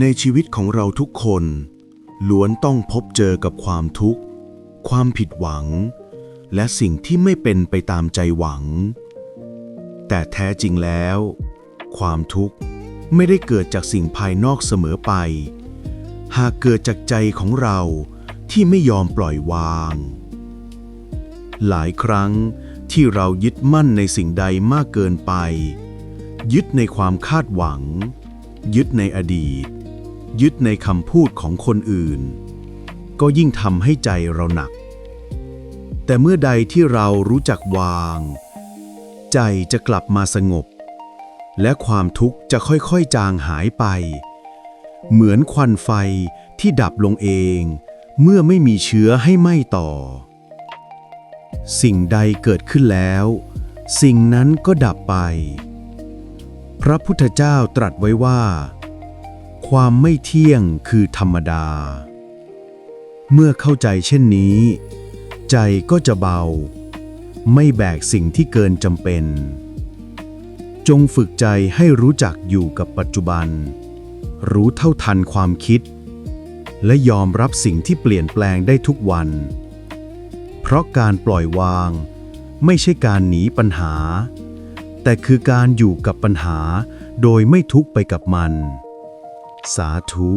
ในชีวิตของเราทุกคน ล้วนต้องพบเจอกับความทุกข์ ความผิดหวัง และสิ่งที่ไม่เป็นไปตามใจหวัง แต่แท้จริงแล้ว ความทุกข์ไม่ได้เกิดจากสิ่งภายนอกเสมอไป หากเกิดจากใจของเราที่ไม่ยอมปล่อยวาง หลายครั้งที่เรายึดมั่นในสิ่งใดมากเกินไป ยึดในความคาดหวัง ยึดในอดีต ยึดในคำพูดของคนอื่น ก็ยิ่งทำให้ใจเราหนัก แต่เมื่อใดที่เรารู้จักวาง ใจจะกลับมาสงบ และความทุกข์จะค่อยๆจางหายไป เหมือนควันไฟที่ดับลงเอง เมื่อไม่มีเชื้อให้ไหม้ต่อ สิ่งใดเกิดขึ้นแล้ว สิ่งนั้นก็ดับไป พระพุทธเจ้าตรัสไว้ว่า ความไม่เที่ยงคือธรรมดา เมื่อเข้าใจเช่นนี้ ใจก็จะเบา ไม่แบกสิ่งที่เกินจำเป็น จงฝึกใจให้รู้จักอยู่กับปัจจุบัน รู้เท่าทันความคิด และยอมรับสิ่งที่เปลี่ยนแปลงได้ทุกวัน เพราะการปล่อยวาง ไม่ใช่การหนีปัญหา แต่คือการอยู่กับปัญหาโดยไม่ทุกข์ไปกับมัน สาธุ